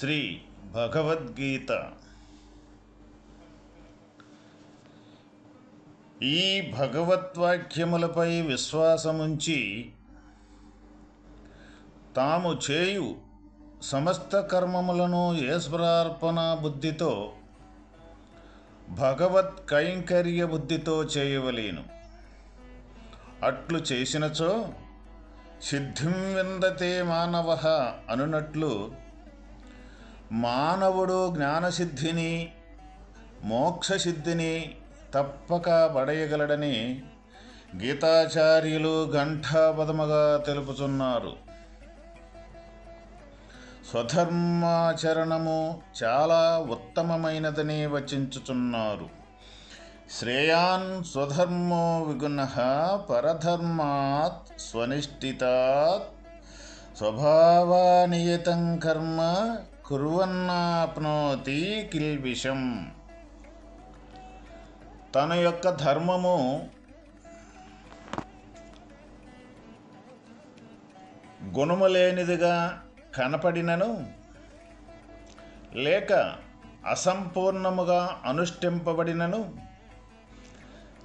శ్రీ భగవద్గీత. ఈ భగవద్వాక్యములపై విశ్వాసముంచి తాము చేయు సమస్త కర్మములను ఈశ్వరార్పణ బుద్ధితో భగవత్ కైంకర్య బుద్ధితో చేయవలేను. అట్లు చేసినచో సిద్ధిం విందతే మానవ అనునట్లు మానవుడు జ్ఞానసిద్ధిని మోక్షసిద్ధిని తప్పక పడయగలడని గీతాచార్యులు ఘంటాపదముగా తెలుపుతున్నారు. స్వధర్మాచరణము చాలా ఉత్తమమైనదని వచించుచున్నారు. శ్రేయాన్ స్వధర్మో విగుణ పరధర్మాత్ స్వనిష్ఠితాత్ స్వభావానియతం కర్మ కురువన్నాప్నోతి కిల్బిషం తన యొక్క ధర్మము గుణము లేనిదిగా కనపడినను లేక అసంపూర్ణముగా అనుష్ఠింపబడినను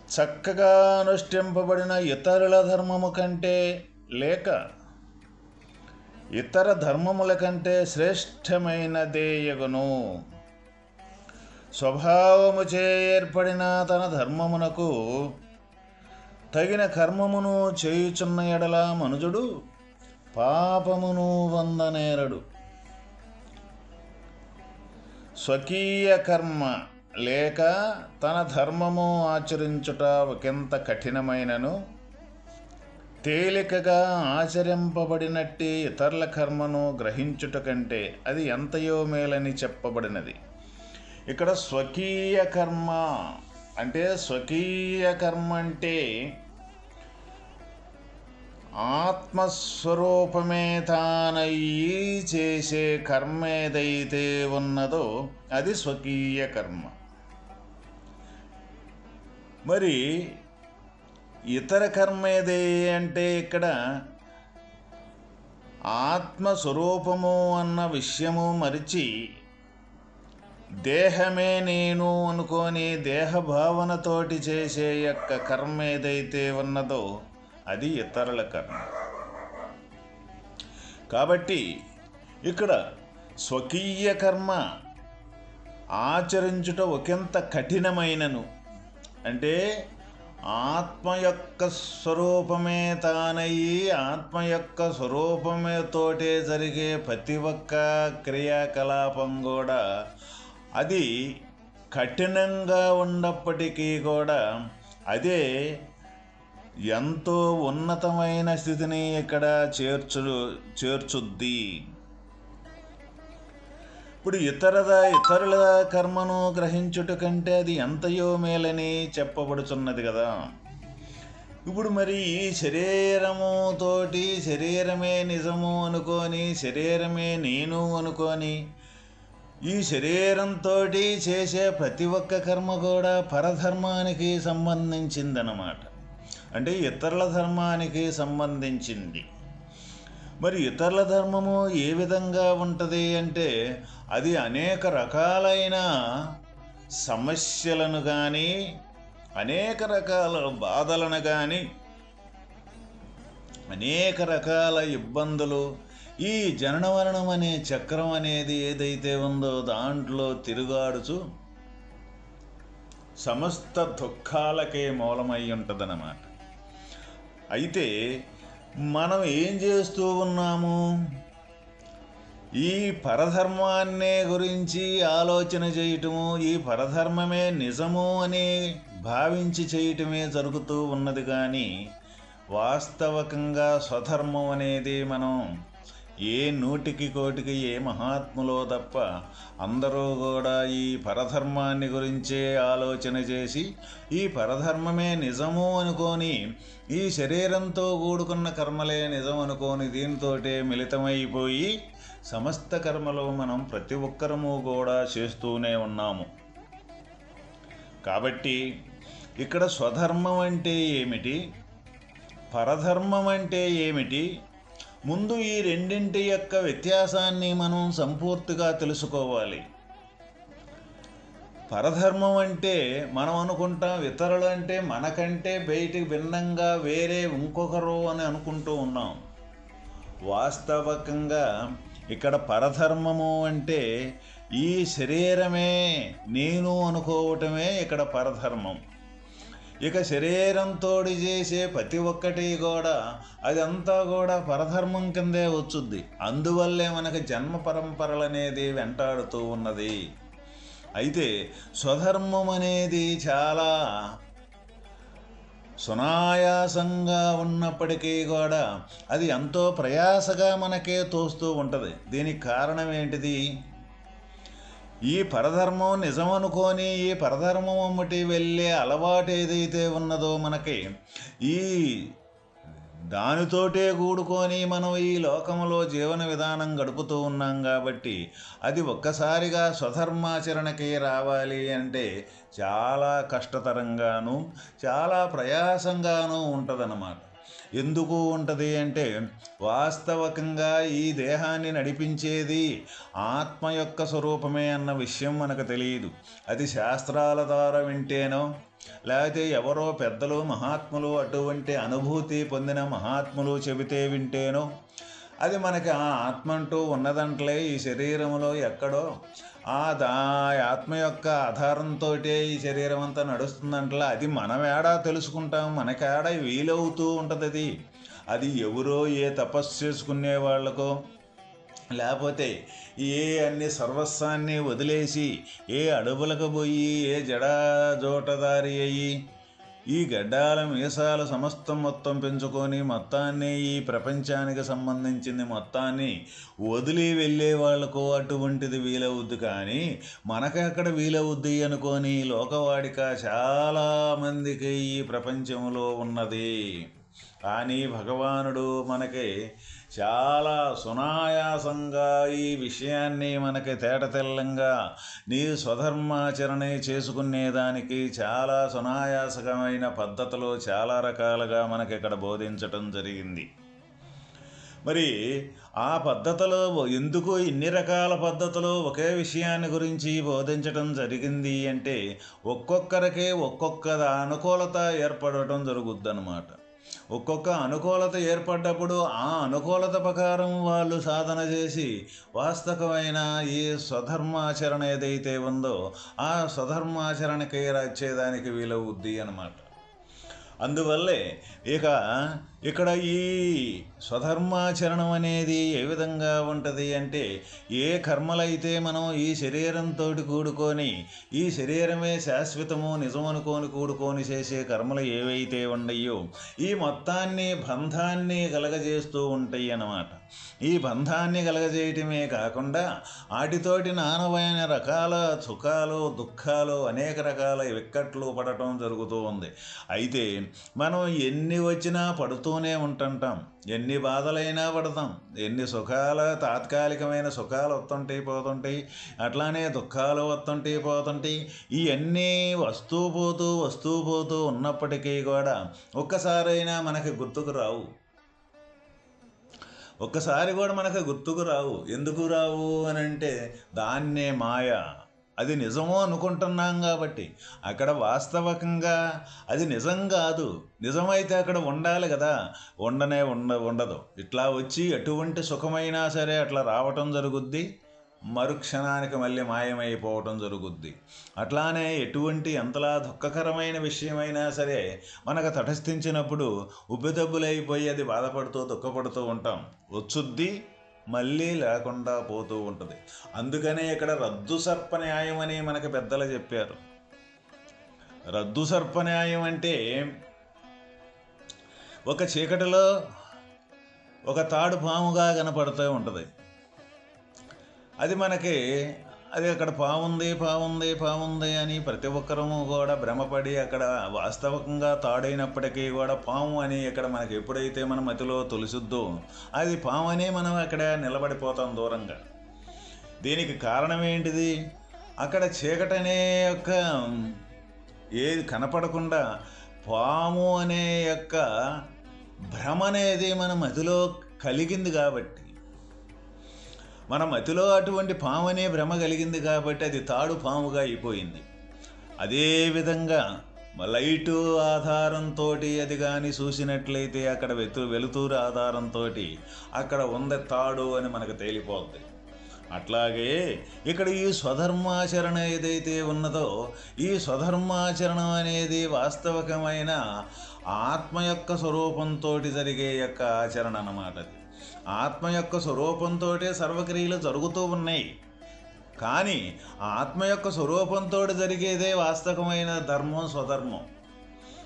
చక్కగా అనుష్ఠింపబడిన ఇతరుల ధర్మము కంటే లేక ఇతర ధర్మముల కంటే శ్రేష్టమైనదేయగును స్వభావముచే ఏర్పడిన తన ధర్మమునకు తగిన కర్మమును చేయుచున్న ఎడల మనుజుడు పాపమును వందనేరడు. స్వకీయ కర్మ లేక తన ధర్మము ఆచరించుట ఒకంత కఠినమైనను తేలికగా ఆచరింపబడినట్టి ఇతరుల కర్మను గ్రహించుట కంటే అది ఎంతయో మేలని చెప్పబడినది. ఇక్కడ స్వకీయ కర్మ అంటే స్వకీయ కర్మ అంటే ఆత్మస్వరూపమే తానయ్యి చేసే కర్మ ఏదైతే ఉన్నదో అది స్వకీయ కర్మ. మరి ఇతర కర్మ ఏదే అంటే ఇక్కడ ఆత్మస్వరూపము అన్న విషయము మరిచి దేహమే నేను అనుకోని దేహభావనతోటి చేసే యొక్క కర్మ ఏదైతే ఉన్నదో అది ఇతరుల కర్మ. కాబట్టి ఇక్కడ స్వకీయ కర్మ ఆచరించుట ఒకంత కఠినమైనను. అంటే ఆత్మ యొక్క స్వరూపమే తానయ్యి ఆత్మ యొక్క స్వరూపమే తోటే జరిగే ప్రతి ఒక్క క్రియాకలాపం కూడా అది కఠినంగా ఉన్నప్పటికీ కూడా అదే ఎంతో ఉన్నతమైన స్థితిని ఇక్కడ చేర్చు చేర్చుద్ది. ఇప్పుడు ఇతరద ఇతరుల కర్మను గ్రహించుట కంటే అది ఎంతయో మేలని చెప్పబడుతున్నది కదా. ఇప్పుడు మరి ఈ శరీరముతోటి శరీరమే నిజము అనుకొని శరీరమే నేను అనుకొని ఈ శరీరంతో చేసే ప్రతి ఒక్క కర్మ కూడా పరధర్మానికి సంబంధించిందన్నమాట. అంటే ఇతరుల ధర్మానికి సంబంధించింది. మరి ఇతరుల ధర్మము ఏ విధంగా ఉంటుంది అంటే అది అనేక రకాలైన సమస్యలను కానీ అనేక రకాల బాధలను కానీ అనేక రకాల ఇబ్బందులు ఈ జనన మరణం అనే చక్రం అనేది ఏదైతే ఉందో దాంట్లో తిరుగాడుచు సమస్త దుఃఖాలకే మూలమై ఉంటుందన్నమాట. అయితే మనం ఏం చేస్తూ ఉన్నాము? ఈ పరధర్మాన్నే గురించి ఆలోచన చేయటము ఈ పరధర్మమే నిజము అని భావించి చేయటమే జరుగుతూ ఉన్నది కానీ వాస్తవకంగా స్వధర్మం అనేది మనం ఏ నూటికి కోటికి ఏ మహాత్ములో తప్ప అందరూ కూడా ఈ పరధర్మాన్ని గురించే ఆలోచన చేసి ఈ పరధర్మమే నిజము అనుకొని ఈ శరీరంతో కూడుకున్న కర్మలే నిజం అనుకొని దీనితోటే మిళితమైపోయి సమస్త కర్మలు మనం ప్రతి ఒక్కరము కూడా చేస్తూనే ఉన్నాము. కాబట్టి ఇక్కడ స్వధర్మం అంటే ఏమిటి? పరధర్మం అంటే ఏమిటి? ముందు ఈ రెండింటి యొక్క వ్యత్యాసాన్ని మనం సంపూర్తిగా తెలుసుకోవాలి. పరధర్మం అంటే మనం అనుకుంటాం ఇతరులు అంటే మనకంటే బయటికి భిన్నంగా వేరే ఇంకొకరు అని అనుకుంటూ ఉన్నాం. వాస్తవకంగా ఇక్కడ పరధర్మము అంటే ఈ శరీరమే నేను అనుకోవటమే ఇక్కడ పరధర్మం. ఇక శరీరంతో చేసే ప్రతి ఒక్కటి కూడా అదంతా కూడా పరధర్మం కిందే వచ్చుద్ది. అందువల్లే మనకి జన్మ పరంపరలు అనేది వెంటాడుతూ ఉన్నది. అయితే స్వధర్మం అనేది చాలా సునాయాసంగా ఉన్నప్పటికీ కూడా అది ఎంతో ప్రయాసగా మనకే తోస్తూ ఉంటుంది. దీనికి కారణం ఏంటిది? ఈ పరధర్మం నిజమనుకొని ఈ పరధర్మం అమ్మటి వెళ్ళే అలవాటు ఏదైతే ఉన్నదో మనకి ఈ దానితోటే కూడుకొని మనం ఈ లోకంలో జీవన విధానం గడుపుతూ ఉన్నాం కాబట్టి అది ఒక్కసారిగా స్వధర్మాచరణకి రావాలి అంటే చాలా కష్టతరంగాను చాలా ప్రయాసంగాను ఉంటుందన్నమాట. ఎందుకు ఉంటుంది అంటే వాస్తవకంగా ఈ దేహాన్ని నడిపించేది ఆత్మ యొక్క స్వరూపమే అన్న విషయం మనకు తెలియదు. అది శాస్త్రాల ద్వారా వింటేనో లేకపోతే ఎవరో పెద్దలు మహాత్ములు అటువంటి అనుభూతి పొందిన మహాత్ములు చెబితే వింటేనో అది మనకి ఆ ఆత్మ అంటూ ఉన్నదంటలే ఈ శరీరంలో ఎక్కడో. ఆ దా ఆత్మ యొక్క ఆధారంతో ఈ శరీరం అంతా నడుస్తుందంటలా. అది మనమేడా తెలుసుకుంటాం మనకేడా వీలవుతూ ఉంటుంది అది. అది ఎవరో ఏ తపస్సు చేసుకునే వాళ్ళకో లేకపోతే ఏ అన్ని సర్వస్వాన్ని వదిలేసి ఏ అడవులకు పోయి ఏ జడా జోటదారి అయ్యి ఈ గడ్డాల మీసాలు సమస్తం మొత్తం పెంచుకొని మొత్తాన్ని ఈ ప్రపంచానికి సంబంధించింది మొత్తాన్ని వదిలి వెళ్ళే వాళ్ళకు అటువంటిది వీలవుద్ది కానీ మనకెక్కడ వీలవుద్ది అనుకొని లోకవాడిక చాలామందికి ఈ ప్రపంచంలో ఉన్నది. కానీ భగవానుడు మనకి చాలా సునాయాసంగా ఈ విషయాన్ని మనకి తేటతెల్లంగా నీ స్వధర్మాచరణ చేసుకునేదానికి చాలా సునాయాసకమైన పద్ధతులు చాలా రకాలుగా మనకి ఇక్కడ బోధించటం జరిగింది. మరి ఆ పద్ధతిలో ఎందుకు ఇన్ని రకాల పద్ధతులు ఒకే విషయాన్ని గురించి బోధించడం జరిగింది అంటే ఒక్కొక్కరికే ఒక్కొక్క అనుకూలత ఏర్పడటం జరుగుద్దన్నమాట. ఒక్కొక్క అనుకూలత ఏర్పడ్డప్పుడు ఆ అనుకూలత ప్రకారం వాళ్ళు సాధన చేసి వాస్తవమైన ఈ స్వధర్మాచరణ ఏదైతే ఉందో ఆ స్వధర్మాచరణకి వచ్చేదానికి వీలవుద్ది అన్నమాట. అందువల్లే ఇక ఇక్కడ ఈ స్వధర్మాచరణం అనేది ఏ విధంగా ఉంటుంది అంటే ఏ కర్మలైతే మనం ఈ శరీరంతో కూడుకొని ఈ శరీరమే శాశ్వతము నిజం అనుకోని కూడుకొని చేసే కర్మలు ఏవైతే ఉన్నాయో ఈ మొత్తాన్ని బంధాన్ని కలగజేస్తూ ఉంటాయి అన్నమాట. ఈ బంధాన్ని కలగజేయటమే కాకుండా వాటితోటి నానమైన రకాల సుఖాలు దుఃఖాలు అనేక రకాల విక్కట్లు పడటం జరుగుతూ ఉంది. అయితే మనం ఎన్ని వచ్చినా పడుతూ పడుతూనే ఉంటుంటాం. ఎన్ని బాధలైనా పడతాం. ఎన్ని సుఖాలు తాత్కాలికమైన సుఖాలు వస్తుంటాయి పోతుంటాయి. అట్లానే దుఃఖాలు వస్తుంటాయి పోతుంటాయి. ఇవన్నీ వస్తూ పోతూ వస్తూ పోతూ ఉన్నప్పటికీ కూడా ఒక్కసారైనా మనకి గుర్తుకు రావు. ఒక్కసారి కూడా మనకు గుర్తుకు రావు. ఎందుకు రావు అని అంటే దాన్నే మాయ. అది నిజమో అనుకుంటున్నాం కాబట్టి అక్కడ వాస్తవకంగా అది నిజం కాదు. నిజమైతే అక్కడ ఉండాలి కదా. ఉండనే ఉండ ఉండదు. ఇట్లా వచ్చి ఎటువంటి సుఖమైనా సరే అట్లా రావటం జరుగుద్ది. మరుక్షణానికి మళ్ళీ మాయమైపోవటం జరుగుద్ది. అట్లానే ఎటువంటి ఎంతలా దుఃఖకరమైన విషయమైనా సరే మనకు తటస్థించినప్పుడు ఉబ్బితబ్బులైపోయి అది బాధపడుతూ దుఃఖపడుతూ ఉంటాం. వచ్చుద్ది మళ్ళీ లేకుండా పోతూ ఉంటుంది. అందుకనే ఇక్కడ రద్దు సర్ప న్యాయం అని మనకి పెద్దలు చెప్పారు. రద్దు సర్ప న్యాయం అంటే ఒక చీకటిలో ఒక తాడు పాముగా కనపడుతూ ఉంటుంది. అది మనకి అది అక్కడ పావుంది పావుంది పావుంది అని ప్రతి ఒక్కరము కూడా భ్రమపడి అక్కడ వాస్తవంగా తాడైనప్పటికీ కూడా పాము అని ఇక్కడ మనకి ఎప్పుడైతే మన మతిలో తొలిసిద్దో అది పాము అని మనం అక్కడ నిలబడిపోతాం దూరంగా. దీనికి కారణం ఏంటిది? అక్కడ చీకటనే యొక్క ఏది కనపడకుండా పాము అనే యొక్క భ్రమ అనేది మన మతిలో కలిగింది కాబట్టి మన మతిలో అటువంటి పాము అనే భ్రమ కలిగింది కాబట్టి అది తాడు పాముగా అయిపోయింది. అదేవిధంగా లైటు ఆధారంతో అది కానీ చూసినట్లయితే అక్కడ వెతు వెలుతురు ఆధారంతో అక్కడ ఉంది తాడు అని మనకు తేలిపోద్ది. అట్లాగే ఇక్కడ ఈ స్వధర్మాచరణ ఏదైతే ఉన్నదో ఈ స్వధర్మాచరణం అనేది వాస్తవికమైన ఆత్మ యొక్క స్వరూపంతో జరిగే యొక్క ఆచరణ అన్నమాట అది. ఆత్మ యొక్క స్వరూపంతో సర్వక్రియలు జరుగుతూ ఉన్నాయి. కానీ ఆత్మ యొక్క స్వరూపంతో జరిగేదే వాస్తవమైన ధర్మం స్వధర్మం.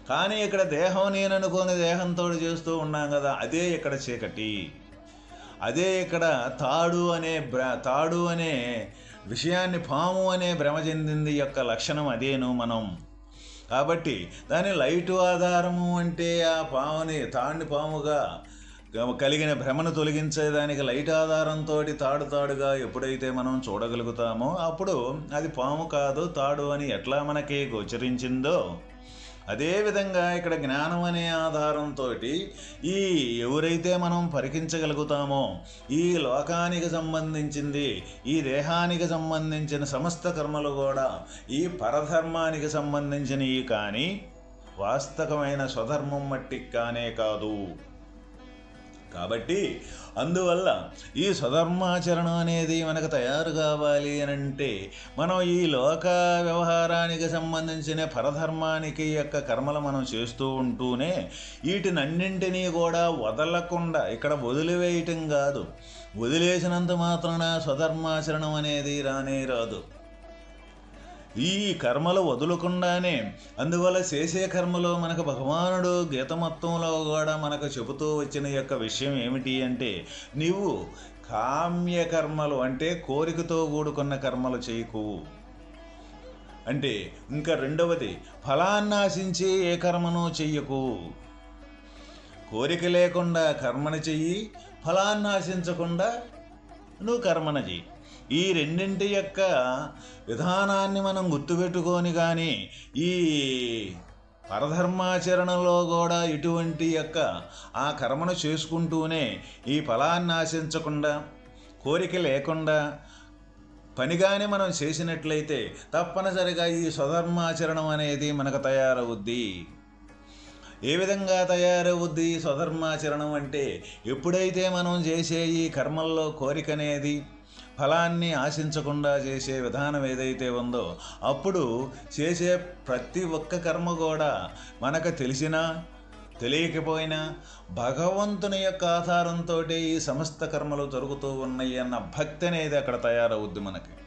కానీ ఇక్కడ దేహం నేను దేహంతో చేస్తూ ఉన్నాం కదా అదే ఇక్కడ చీకటి. అదే ఇక్కడ తాడు అనే భ్ర తాడు అనే విషయాన్ని పాము అనే భ్రమ చెందింది యొక్క లక్షణం అదేను మనం. కాబట్టి దాని లైటు ఆధారము అంటే ఆ పాముని తాడుని పాముగా కలిగిన భ్రమను తొలగించేదానికి లైట్ ఆధారంతో తాడు తాడుగా ఎప్పుడైతే మనం చూడగలుగుతామో అప్పుడు అది పాము కాదు తాడు అని ఎట్లా మనకి గోచరించిందో అదేవిధంగా ఇక్కడ జ్ఞానం అనే ఆధారంతో ఈ ఎవరైతే మనం పరికించగలుగుతామో ఈ లోకానికి సంబంధించింది ఈ దేహానికి సంబంధించిన సమస్త కర్మలు కూడా ఈ పరధర్మానికి సంబంధించినవి కానీ వాస్తవమైన స్వధర్మం మట్టికి కానే కాదు. కాబట్టి అందువల్ల ఈ స్వధర్మాచరణం అనేది మనకు తయారు కావాలి అని అంటే మనం ఈ లోక వ్యవహారానికి సంబంధించిన పరధర్మానికి యొక్క కర్మలు మనం చేస్తూ ఉంటూనే వీటినన్నింటినీ కూడా వదలకుండా ఇక్కడ వదిలివేయటం కాదు. వదిలేసినంత మాత్రాన స్వధర్మాచరణం అనేది రానే రాదు. ఈ కర్మలు వదులకుండానే అందువల్ల చేసే కర్మలో మనకు భగవానుడు గీత మొత్తంలో కూడా మనకు చెబుతూ వచ్చిన యొక్క విషయం ఏమిటి అంటే నీవు కామ్య కర్మలు అంటే కోరికతో కూడుకున్న కర్మలు చేయకు. అంటే ఇంకా రెండవది ఫలాన్నాశించే ఏ కర్మను చెయ్యకు. కోరిక లేకుండా కర్మను చెయ్యి ఫలాన్ని ఆశించకుండా నువ్వు కర్మను చెయ్యి. ఈ రెండింటి యొక్క విధానాన్ని మనం గుర్తుపెట్టుకొని కానీ ఈ పరధర్మాచరణలో కూడా ఇటువంటి యొక్క ఆ కర్మను చేసుకుంటూనే ఈ ఫలాన్ని ఆశించకుండా కోరిక లేకుండా పనిగానే మనం చేసినట్లయితే తప్పనిసరిగా ఈ స్వధర్మాచరణం అనేది మనకు తయారవుద్ది. ఏ విధంగా తయారవుద్ది స్వధర్మాచరణం అంటే ఎప్పుడైతే మనం చేసే ఈ కర్మల్లో కోరిక అనేది ఫలాన్ని ఆశించకుండా చేసే విధానం ఏదైతే ఉందో అప్పుడు చేసే ప్రతి ఒక్క కర్మ కూడా మనకు తెలిసినా తెలియకపోయినా భగవంతుని యొక్క ఆధారంతో ఈ సమస్త కర్మలు జరుగుతూ ఉన్నాయి అన్న భక్తి అనేది అక్కడ తయారవుద్ది మనకి.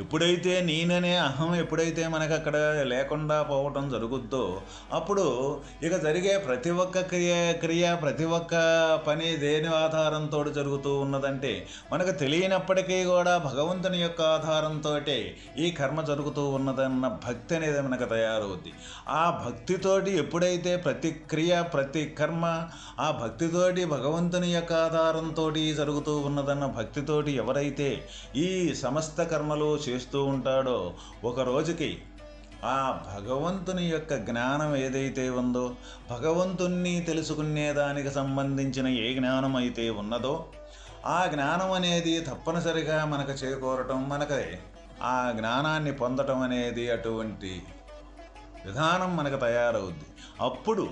ఎప్పుడైతే నేననే అహం ఎప్పుడైతే మనకు అక్కడ లేకుండా పోవటం జరుగుద్దో అప్పుడు ఇక జరిగే ప్రతి ఒక్క క్రియ క్రియ ప్రతి ఒక్క పని దేని ఆధారంతో జరుగుతూ ఉన్నదంటే మనకు తెలియనప్పటికీ కూడా భగవంతుని యొక్క ఆధారంతో ఈ కర్మ జరుగుతూ ఉన్నదన్న భక్తి అనేది మనకు తయారవుద్ది. ఆ భక్తితోటి ఎప్పుడైతే ప్రతి క్రియ ప్రతి కర్మ ఆ భక్తితోటి భగవంతుని యొక్క ఆధారంతో జరుగుతూ ఉన్నదన్న భక్తితోటి ఎవరైతే ఈ సమస్త కర్మలు చేస్తూ ఉంటాడో ఒక రోజుకి ఆ భగవంతుని యొక్క జ్ఞానం ఏదైతే ఉందో భగవంతుణ్ణి తెలుసుకునే దానికి సంబంధించిన ఏ జ్ఞానం అయితే ఉన్నదో ఆ జ్ఞానం అనేది తప్పనిసరిగా మనకు చేకూరటం మనకి ఆ జ్ఞానాన్ని పొందటం అనేది అటువంటి విధానం మనకు తయారవుద్ది. అప్పుడు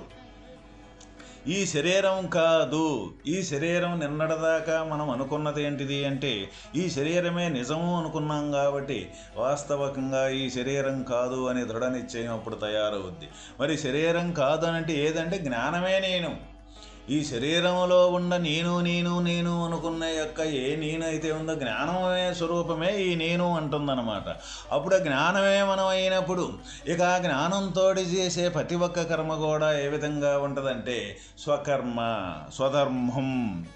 ఈ శరీరం కాదు. ఈ శరీరం నిన్నటిదాకా మనం అనుకున్నది ఏంటిది అంటే ఈ శరీరమే నిజము అనుకున్నాం కాబట్టి వాస్తవకంగా ఈ శరీరం కాదు అని దృఢ నిశ్చయం అప్పుడు తయారవుద్ది. మరి శరీరం కాదు అంటే ఏదంటే జ్ఞానమే నేను. ఈ శరీరంలో ఉన్న నేను నేను నేను అనుకున్న యొక్క ఏ నేనైతే ఉందో జ్ఞానమే స్వరూపమే ఈ నేను అంటుందన్నమాట. అప్పుడు జ్ఞానమే మనం అయినప్పుడు ఇక ఆ జ్ఞానంతో చేసే ప్రతి ఒక్క కర్మ కూడా ఏ విధంగా ఉంటుందంటే స్వకర్మ స్వధర్మం.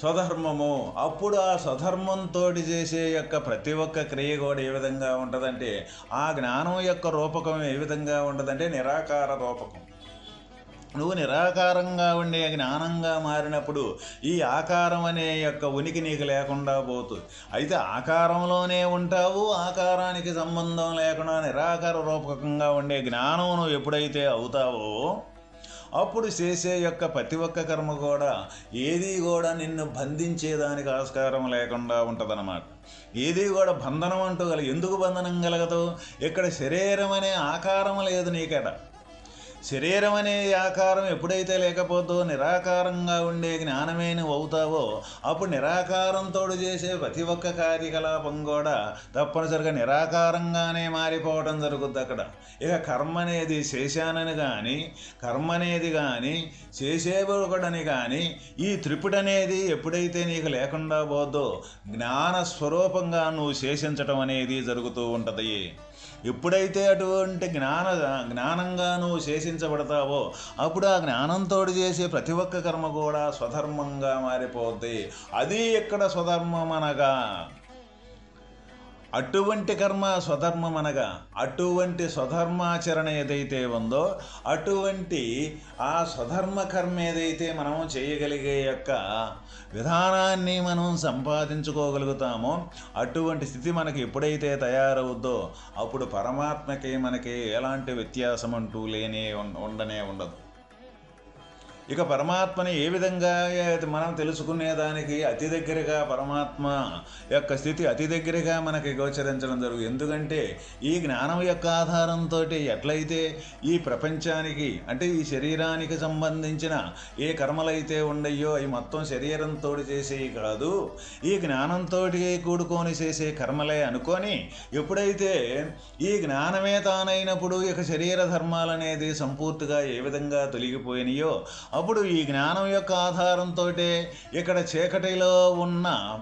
స్వధర్మము. అప్పుడు ఆ స్వధర్మంతో చేసే యొక్క ప్రతి ఒక్క క్రియ కూడా ఏ విధంగా ఉంటుందంటే ఆ జ్ఞానం యొక్క రూపకం ఏ విధంగా ఉంటుందంటే నిరాకార రూపకం. నువ్వు నిరాకారంగా ఉండే జ్ఞానంగా మారినప్పుడు ఈ ఆకారం అనే యొక్క ఉనికి నీకు లేకుండా పోతుంది. అయితే ఆకారంలోనే ఉంటావు ఆకారానికి సంబంధం లేకుండా నిరాకార రూపకంగా ఉండే జ్ఞానం నువ్వు ఎప్పుడైతే అవుతావో అప్పుడు చేసే యొక్క ప్రతి ఒక్క కర్మ కూడా ఏది కూడా నిన్ను బంధించేదానికి ఆస్కారం లేకుండా ఉంటుందన్నమాట. ఏది కూడా బంధనం అంటూ కల ఎందుకు బంధనం కలగదు? ఇక్కడ శరీరం అనే ఆకారం లేదు నీకట. శరీరం అనే ఆకారం ఎప్పుడైతే లేకపోతో నిరాకారంగా ఉండే జ్ఞానమే నువ్వు అవుతావో అప్పుడు నిరాకారంతో చేసే ప్రతి ఒక్క కార్యకలాపం కూడా తప్పనిసరిగా నిరాకారంగానే మారిపోవడం జరుగుద్ది అక్కడ. ఇక కర్మ అనేది చేశానని కానీ కర్మ అనేది కానీ చేసేవాడని కానీ ఈ త్రిపుడనేది ఎప్పుడైతే నీకు లేకుండా పోద్దో జ్ఞాన స్వరూపంగా నువ్వు శేషించటం అనేది జరుగుతూ ఉంటుంది. ఎప్పుడైతే అటువంటి జ్ఞాన జ్ఞానంగా నువ్వు శేషించబడతావో అప్పుడు ఆ జ్ఞానంతో చేసే ప్రతి ఒక్క కర్మ కూడా స్వధర్మంగా మారిపోద్ది. అది ఎక్కడ స్వధర్మం అనగా అటువంటి కర్మ స్వధర్మం అనగా అటువంటి స్వధర్మాచరణ ఏదైతే ఉందో అటువంటి ఆ స్వధర్మ కర్మ ఏదైతే మనం చేయగలిగే యొక్క విధానాన్ని మనం సంపాదించుకోగలుగుతామో అటువంటి స్థితి మనకి ఎప్పుడైతే తయారవుద్దో అప్పుడు పరమాత్మకి మనకి ఎలాంటి వ్యత్యాసం అంటూ లేనే ఉండనే ఉండదు. ఇక పరమాత్మని ఏ విధంగా మనం తెలుసుకునేదానికి అతి దగ్గరగా పరమాత్మ యొక్క స్థితి అతి దగ్గరగా మనకి గోచరించడం జరుగు ఎందుకంటే ఈ జ్ఞానం యొక్క ఆధారంతో ఎట్లయితే ఈ ప్రపంచానికి అంటే ఈ శరీరానికి సంబంధించిన ఏ కర్మలైతే ఉండయో అవి మొత్తం శరీరంతో చేసేవి కాదు ఈ జ్ఞానంతో కూడుకొని చేసే కర్మలే అనుకొని ఎప్పుడైతే ఈ జ్ఞానమే తానైనప్పుడు ఇక శరీర ధర్మాలనేది సంపూర్తిగా ఏ విధంగా తొలగిపోయినాయో అప్పుడు ఈ జ్ఞానం యొక్క ఆధారంతో ఇక్కడ చీకటిలో ఉన్న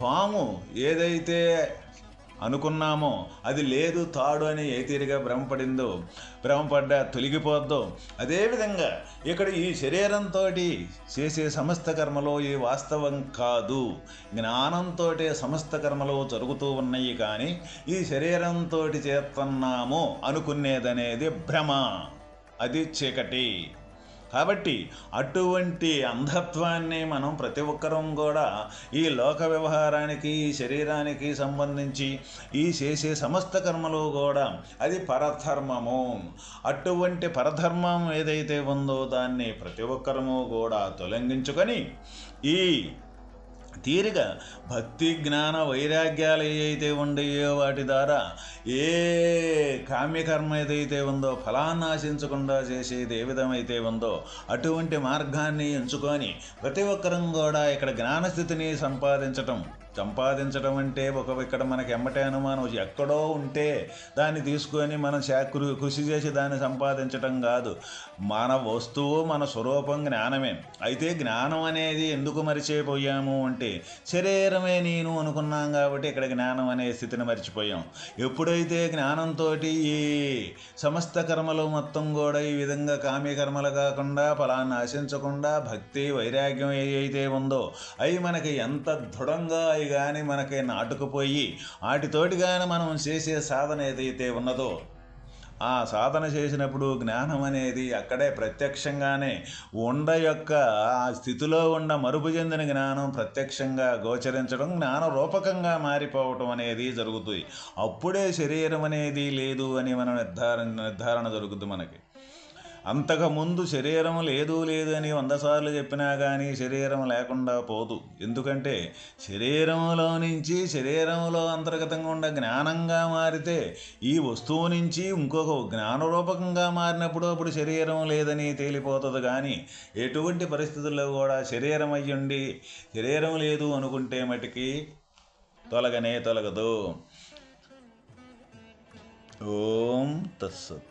పాము ఏదైతే అనుకున్నామో అది లేదు తాడు అని ఏ భ్రమపడిందో భ్రమపడ్డా తొలగిపోద్దో అదేవిధంగా ఇక్కడ ఈ శరీరంతో చేసే సమస్త కర్మలో ఈ వాస్తవం కాదు. జ్ఞానంతో సమస్త కర్మలు జరుగుతూ ఉన్నాయి కానీ ఈ శరీరంతో చేస్తున్నాము అనుకునేదనేది భ్రమ. అది చీకటి. కాబట్టి అటువంటి అంధత్వాన్ని మనం ప్రతి ఒక్కరం కూడా ఈ లోక వ్యవహారానికి ఈ శరీరానికి సంబంధించి ఈ చేసే సమస్త కర్మలు కూడా అది పరధర్మము. అటువంటి పరధర్మం ఏదైతే ఉందో దాన్ని ప్రతి ఒక్కరము కూడా తొలగించుకొని ఈ తీరిక భక్తి జ్ఞాన వైరాగ్యాలు ఏవైతే ఉండయో వాటి ద్వారా ఏ కామ్యకర్మ ఏదైతే ఉందో ఫలాన్ని ఆశించకుండా చేసేది ఏ విధమైతే ఉందో అటువంటి మార్గాన్ని ఎంచుకొని ప్రతి ఒక్కరం కూడా ఇక్కడ జ్ఞానస్థితిని సంపాదించటం సంపాదించడం అంటే ఒక ఇక్కడ మనకి ఎమ్మటే అనుమానం ఎక్కడో ఉంటే దాన్ని తీసుకొని మనం కృషి చేసి దాన్ని సంపాదించటం కాదు. మన వస్తువు మన స్వరూపం జ్ఞానమే. అయితే జ్ఞానం అనేది ఎందుకు మరిచిపోయాము అంటే శరీరమే నేను అనుకున్నాం కాబట్టి ఇక్కడ జ్ఞానం అనే స్థితిని మర్చిపోయాం. ఎప్పుడైతే జ్ఞానంతో ఈ సమస్త కర్మలు మొత్తం కూడా ఈ విధంగా కామ్య కర్మలు కాకుండా ఫలాన్ని ఆశించకుండా భక్తి వైరాగ్యం ఏదైతే ఉందో అవి మనకి ఎంత దృఢంగా కానీ మనకి నాటుకుపోయి వాటితోటి కానీ మనం చేసే సాధన ఏదైతే ఉన్నదో ఆ సాధన చేసినప్పుడు జ్ఞానం అనేది అక్కడే ప్రత్యక్షంగానే ఉండ యొక్క ఆ స్థితిలో ఉన్న మరుపు చెందిన జ్ఞానం ప్రత్యక్షంగా గోచరించడం జ్ఞాన రూపకంగా మారిపోవటం అనేది జరుగుతుంది. అప్పుడే శరీరం అనేది లేదు అని మనం నిర్ధారణ నిర్ధారణ జరుగుతుంది మనకి. అంతకుముందు శరీరం లేదు లేదు అని వంద సార్లు చెప్పినా కానీ శరీరం లేకుండా పోదు. ఎందుకంటే శరీరంలో నుంచి శరీరంలో అంతర్గతంగా ఉన్న జ్ఞానంగా మారితే ఈ వస్తువు నుంచి ఇంకొక జ్ఞానరూపకంగా మారినప్పుడు అప్పుడు శరీరం లేదని తేలిపోతుంది. కానీ ఎటువంటి పరిస్థితుల్లో కూడా శరీరం అయ్యుండి శరీరం లేదు అనుకుంటే మటుకి తొలగనే తొలగదు. ఓం తస్సత్